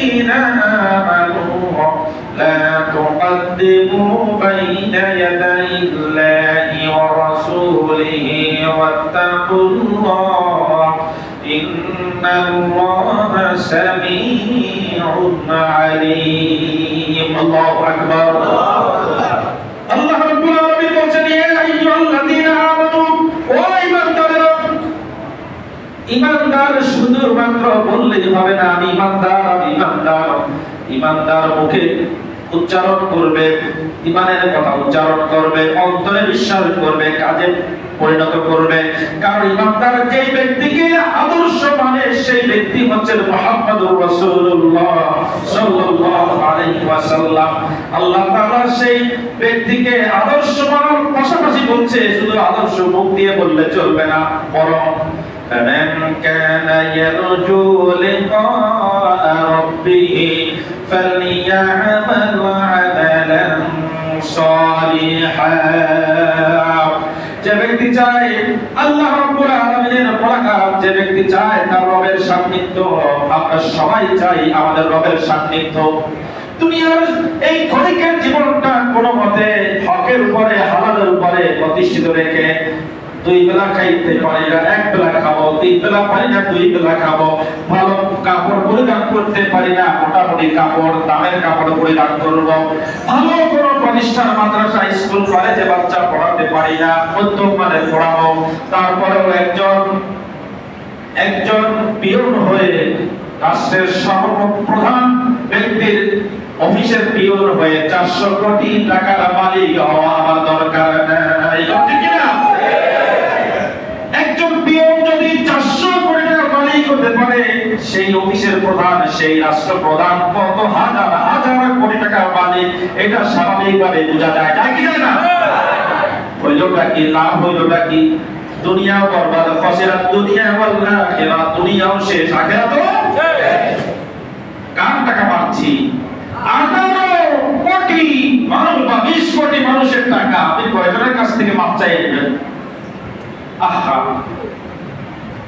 الذين آمنوا. لا تقدموا بين يدي الله ورسوله واتقوا الله. إن الله سميع عليم. الله أكبر. الله أكبر ঈমানদার শুধুমাত্র বললেই হবে না, আমি ইমানদার, আমি ঈমানদার ঈমানদার মুখে উচ্চারণ করবে, ইমানের কথা উচ্চারণ করবে, অন্তরে বিশ্বাস করবে, কাজে পরিণত করবে। কারণ ঈমানদার যেই ব্যক্তিকে আদর্শ মানে সেই ব্যক্তি হচ্ছেন মুহাম্মদুর রাসূলুল্লাহ সাল্লাল্লাহু আলাইহি ওয়াসাল্লাম। আল্লাহ তাআলা সেই ব্যক্তিকে আদর্শ মানার পাশাপাশি বলছে, শুধু আদর্শ মুখ দিয়ে বললে চলবে না, বরং فمن كان يرجو لقاء ربه فليعمل عملا صالحا যে ব্যক্তি চায় আল্লাহ রাব্বুল আলামিনের মোলাকাত যে ব্যক্তি চায় তার রবের সান্নিধ্য আমরা সবাই চাই আমাদের রবের সান্নিধ্য দুনিয়ার এই ক্ষণিকের জীবনটা কোনো মতে হকের উপরে হালালের উপরে প্রতিষ্ঠিত রেখে দুই বেলা খাইতে পারি না, এক বেলা খাব, তিন বেলা পারি না, দুই বেলা খাব। ভালো কাপড় পরিধান করতে পারি না, মোটামুটি কাপড়, দামের কাপড় পরিধান করব। ভালো কোনো প্রতিষ্ঠান, মাদ্রাসা, স্কুল, কলেজে বাচ্চা পড়াতে পারি না মধ্যম মানের পড়াবো। তারপরেও একজন একজন পিয়ন হয়ে রাষ্ট্রের সর্বপ্রধান ব্যক্তির অফিসের পিয়ন হয়ে চারশো কোটি টাকার মালিক হওয়া আমার দরকার নাই ঠিক কি না? একজন পিয়ন যদি চারশো কোটি টাকার মালিক হতে পারে সেই অফিসের প্রধান, সেই রাষ্ট্র প্রধান কত হাজার হাজার কোটি টাকার মালিক, এটা স্বাভাবিকভাবে বোঝা যায়। যায় কি না? হইলটা কি লাভ হইলটা কি? দুনিয়াও বরবাদ খসিরাত দুনিয়া ওয়াল আখিরাত দুনিয়াও শেষ আখিরাত কার টাকা পাচ্ছি? মানুষের টাকা। আপনি কয়জনের কাছ থেকে মাপ চাই আহা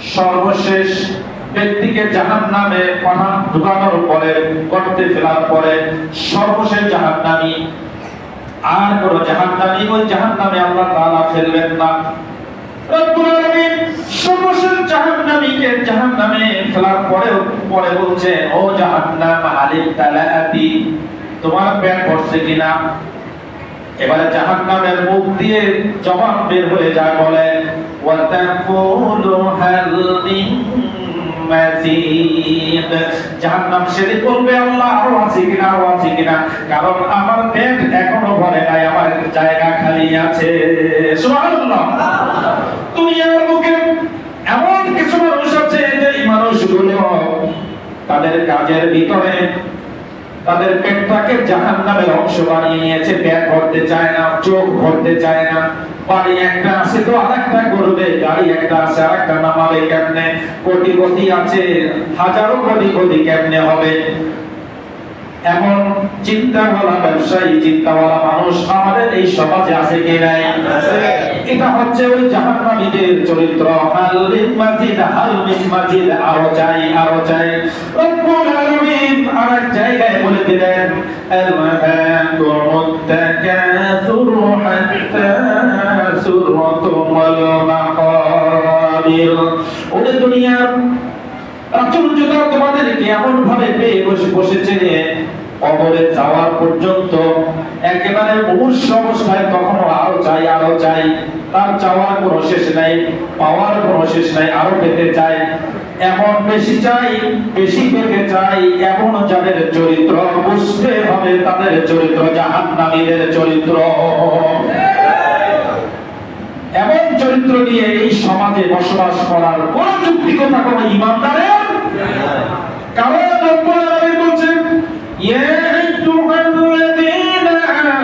সর্বশেষ ব্যক্তিকে জাহান্নামে পাঠান ঢুকানোর পরে, গর্তে ফেলার পরে সর্বশেষ জাহান্নামী। আর কোন জাহান্নামী ওই জাহান্নামে আল্লাহ তাআলা ফেলবেন না। সর্বশেষ জাহান্নামীকে জাহান্নামে ফেলার পরে পরে বলছে ও জাহান্নাম আলিম তালাআতি তোমার পেট ভরছে কিনা? এবারে জাহান্নামের মুখ দিয়ে জবাব বের হয়ে যায় বলে জাহান্নাম সেদিন বলবে, আল্লাহ আরও আছে কিনা আছে কিনা? কারণ আমার পেট এখনও ভরে নাই, আমার জায়গা খালি আছে। সুবহানাল্লাহ। দুনিয়ার বুকে এমন কিছু মানুষ আছে যে মানুষগুলো তাদের কাজের ভিতরে তাদের পেটটাকে জাহান নামের অংশ বানিয়ে নিয়েছে। পেট ভরতে চায় না, চোখ ভরতে চায় না। বাড়ি একটা আছে তো করবে গাড়ি একটা আছে নামাবে কেমনে? কোটি কোটি আছে, হাজারো কোটি কোটি কেমনে হবে? এমন চিন্তাওয়ালা ব্যবসায়ী, চিন্তাওয়ালা মানুষ আমাদের এই সমাজে আছে কি নাই? এটা হচ্ছে ওই জাহান্নামীদের চরিত্র। হাল মিন মাজিদ, হাল মিন মাজিদ, আরও চাই আরও চাই। রব্বুল আরেক জায়গায় বলে দিলেন ওরে দুনিয়ার প্রাচুর্যতা তোমাদেরকে এমন ভাবে পেয়ে বসে বসেছে কবরে যাওয়ার পর্যন্ত একেবারে মুমূর্ষ অবস্থায় কখনো আরও চাই আরও চাই। তার চাওয়ার কোনো শেষ নাই, পাওয়ার কোনো শেষ নাই, আরও পেতে চাই। এখন বেশি চাই, বেশি পেতে চাই এমন যাদের চরিত্র বুঝতে হবে তাদের চরিত্র, জাহান্নামীদের চরিত্র। এমন চরিত্র নিয়ে এই সমাজে বসবাস করার কোন যুক্তি কথা কোন ইমানদারের কারণ বলছেন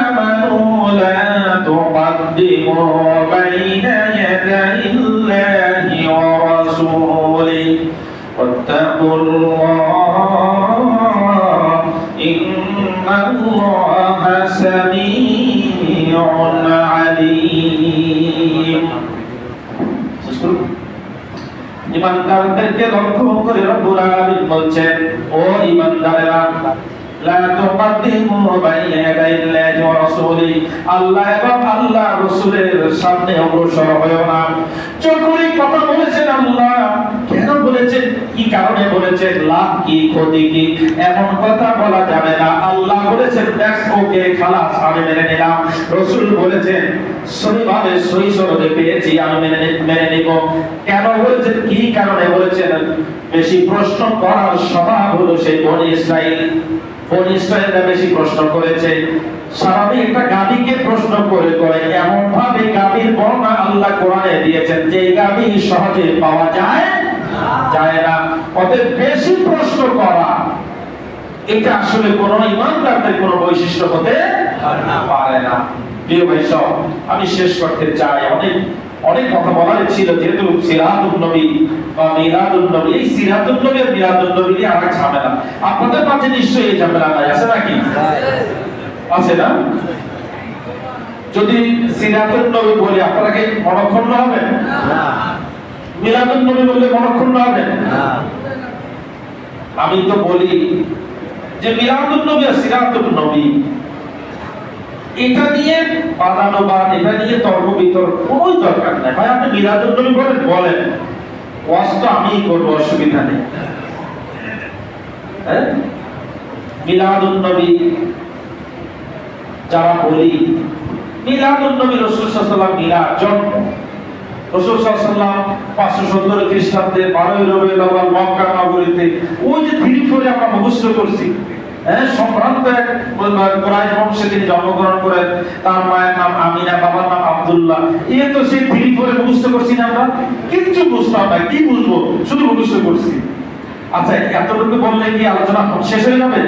আমানু লা তুকদ্দিমু বাইনা ইমানদারদেরকে লক্ষ্য করে রব্বুল আলামিন বলছেন, ও ইমানদারেরা আল্লাহ এবং আল্লাহ রাসূলের সামনে অগ্রসর হয় না। যখন কথা বলেছেন আল্লাহ বলেছেন, কি কারণে বলেছেন? লাভ কি, ক্ষতি কি? এমন কথা বলা যাবে না। আল্লাহ বলেছেন ব্যাস ওকে খালাস, আমি মেনে নিলাম। রাসূল বলেছেন সহিভাবে সহি সরদে পেয়েছি, আমি মেনে মেনে নিব। কেন বলেছেন? কি কারণে বলেছেন? বেশি প্রশ্ন করার স্বভাব হলো সেই বনি ইসরাইল। বনি ইসরাইলরা বেশি প্রশ্ন করেছে। স্বাভাবিক একটা গাভীকে প্রশ্ন করে করে এমন ভাবে গাভীর বর্ণনা আল্লাহ কোরআনে দিয়েছেন যে গাভী সহজে পাওয়া যায় যায় না। অতএব বেশি প্রশ্ন করা, এটা আসলে কোন ইমানদারদের কোন বৈশিষ্ট্য হতে পারে না। প্রিয় ভাই, সব, আমি শেষ করতে চাই। অনেক অনেক কথা বলার ছিল, যেহেতু সিরাতুল নবী বা মিলাদুল নবী, এই সিরাতুল নবী আর মিলাদুল নবী নিয়ে আরেক ঝামেলা। আপনাদের মাঝে নিশ্চয়ই এই ঝামেলা নাই আছে নাকি? আছে না? যদি সিরাতুল নবী বলি, আপনারা কি মনক্ষুণ্ণ হবেন? মিলাদুল নবী বললে মনক্ষুণ্ণ হবেন আমি তো বলি যে মিলাদুল নবী আর সিরাতুল নবী এটা নিয়ে বাদানো বা এটা নিয়ে তর্ক বিতর্ক কোনোই দরকার নেই। ভাই আপনি মিলাদুল নবী বলেন বলেন। ওয়াজ তো আমিই করব অসুবিধা নেই। হ্যাঁ? মিলাদুল নবী যারা বলি মিলাদুল নবী রসুল সাল্লাল্লাহু মিলাদ জন্ম। রসুল সাল্লাল্লাহু পাঁচশো সত্তর খ্রিস্টাব্দে বারোই রবিউল আউয়াল মক্কা নগরীতে, ওই যে ধীরে আমরা করছি হ্যাঁ সম্ভ্রান্ত এক জন্মগ্রহণ করেন তার মায়ের নাম বাবার নাম আব্দুল্লাহ। এ তো ধীরে না আমরা। কি বুঝব? শুধু মুখস্থ করছি। আচ্ছা এতটুকু বললে কি আলোচনা শেষ হয়ে যাবে?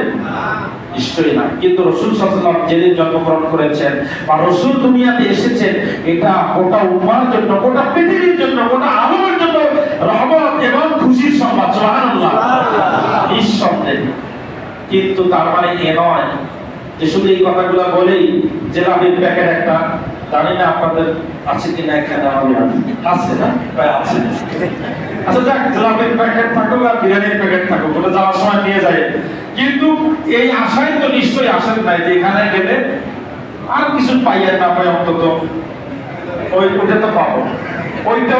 নিশ্চয়ই না কিন্তু রসুল সাল্লাম যেদিন জন্মগ্রহণ করেছেন। বা রসুল দুনিয়াতে এসেছেন। এটা গোটা উম্মার জন্য গোটা পৃথিবীর জন্য গোটা আলমের জন্য রহমত এবং খুশির সংবাদ। সুবহানাল্লাহ। নিঃসন্দেহে। কিন্তু তার মানে এ নয় যে শুধু এই কথাগুলো বলেই যে লাভের প্যাকেট একটা জানি না আপনাদের আছে কিনা এখানে আমাদের আছে না? প্রায় আছে। আচ্ছা যাক লাভের প্যাকেট থাকুক আর বিরিয়ানির প্যাকেট থাকুক ওটা যাওয়ার সময় নিয়ে যায় কিন্তু এই আশাই তো নিশ্চয়ই আসেন নাই যে এখানে গেলে আর কিছু পাইয়া না পাই অন্তত ওই ওইটা তো পাবো। ওইটা